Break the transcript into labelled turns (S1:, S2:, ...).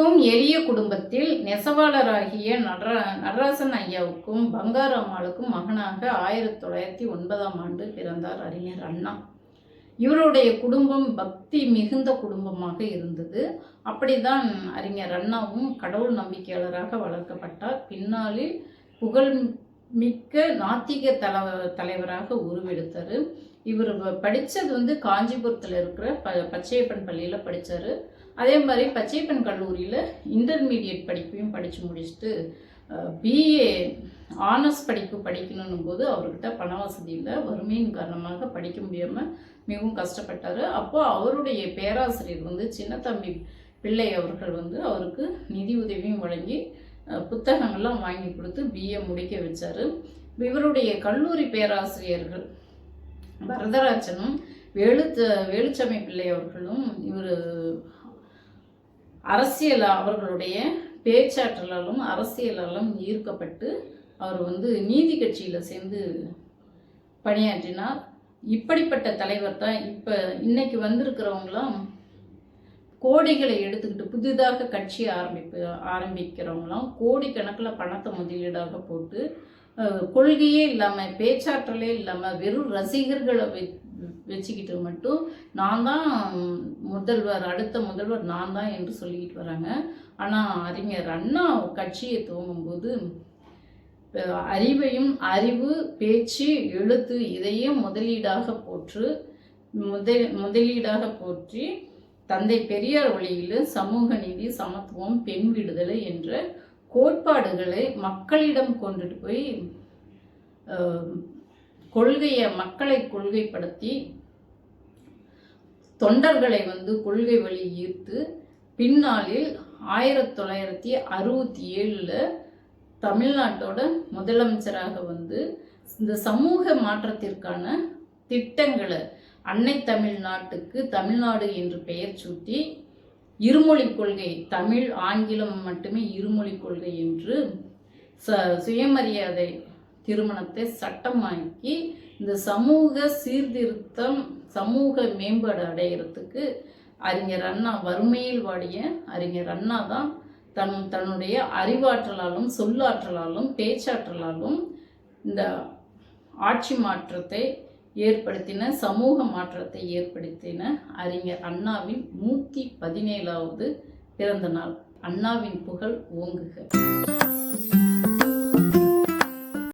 S1: மிகவும் எளிய குடும்பத்தில் நெசவாளராகிய நடரா நடராசன் ஐயாவுக்கும் பங்காரம்மாளுக்கும் மகனாக ஆயிரத்தி தொள்ளாயிரத்தி ஒன்பதாம் ஆண்டு பிறந்தார் அறிஞர் அண்ணா. இவருடைய குடும்பம் பக்தி மிகுந்த குடும்பமாக இருந்தது. அப்படிதான் அறிஞர் அண்ணாவும் கடவுள் நம்பிக்கையாளராக வளர்க்கப்பட்டார். பின்னாளில் புகழ் மிக்க நாத்திக தல தலைவராக உருவெடுத்தார். இவர் படித்தது வந்து காஞ்சிபுரத்தில் இருக்கிற ப பச்சையப்பன் பள்ளியில் படித்தார் அதே மாதிரி பச்சையப்பன் கல்லூரியில் இன்டர்மீடியட் படிப்பையும் படித்து முடிச்சுட்டு பிஏ ஆனர்ஸ் படிப்பு படிக்கணும் போது அவர்கிட்ட பண வசதி இல்லை வறுமையின் காரணமாக படிக்க முடியாமல் மிகவும் கஷ்டப்பட்டார். அப்போது அவருடைய பேராசிரியர் வந்து சின்னத்தம்பி பிள்ளை அவர்கள் வந்து அவருக்கு நிதி உதவியும் வழங்கி புத்தகங்கள்லாம் வாங்கி கொடுத்து பிஏ முடிக்க வச்சார். இவருடைய கல்லூரி பேராசிரியர்கள் வரதராஜனும் வேலுத்த வேலுச்சமை பிள்ளை அவர்களும் இவர் அரசியல் அவர்களுடைய பேச்சாற்றலாலும் அரசியலாலும் ஈர்க்கப்பட்டு அவர் வந்து நீதி கட்சியில் சேர்ந்து பணியாற்றினார். இப்படிப்பட்ட தலைவர் தான் இப்போ இன்னைக்கு வந்திருக்கிறவங்களாம் கோடிகளை எடுத்துக்கிட்டு புதிதாக கட்சி ஆரம்பிப்பு ஆரம்பிக்கிறவங்களாம் கோடிக்கணக்கில் பணத்தை முதலீடாக போட்டு கொள்கையே இல்லாமல் பேச்சாற்றலே இல்லாமல் வெறும் ரசிகர்களை வெ வச்சுக்கிட்டு மட்டும் நான் தான் முதல்வர் அடுத்த முதல்வர் நான் தான் என்று சொல்லிக்கிட்டு வராங்க. ஆனால் அறிஞர் அண்ணா கட்சியை துவங்கும்போது அறிவையும் அறிவு பேச்சு எழுத்து இதையும் முதலீடாக போற்று முதல் முதலீடாக போற்றி தந்தை பெரியார் வழியில் சமூக நீதி சமத்துவம் பெண் விடுதலை என்ற கோட்பாடுகளை மக்களிடம் கொண்டுட்டு போய் கொள்கையை மக்களை கொள்கைப்படுத்தி தொண்டர்களை வந்து கொள்கை வழி ஈர்த்து பின்னாளில் ஆயிரத்தி தொள்ளாயிரத்தி அறுபத்தி ஏழில் தமிழ்நாட்டோட முதலமைச்சராக வந்து இந்த சமூக மாற்றத்திற்கான திட்டங்களை அன்னை தமிழ்நாட்டுக்கு தமிழ்நாடு என்று பெயர் சூட்டி இருமொழி கொள்கை தமிழ் ஆங்கிலம் மட்டுமே இருமொழி கொள்கை என்று ச சுயமரியாதை திருமணத்தை சட்டமாக்கி இந்த சமூக சீர்திருத்தம் சமூக மேம்பாடு அடையிறதுக்கு அறிஞர் அண்ணா வறுமையில் வாடிய அறிஞர் அண்ணா தான் தன் தன்னுடைய அறிவாற்றலாலும் சொல்லாற்றலாலும் பேச்சாற்றலாலும் இந்த ஆட்சி மாற்றத்தை ஏற்படுத்தின சமூக மாற்றத்தை ஏற்படுத்தின அறிஞர் அண்ணாவின் நூற்றி பதினேழாவது பிறந்த நாள் அண்ணாவின் புகழ் ஓங்குக.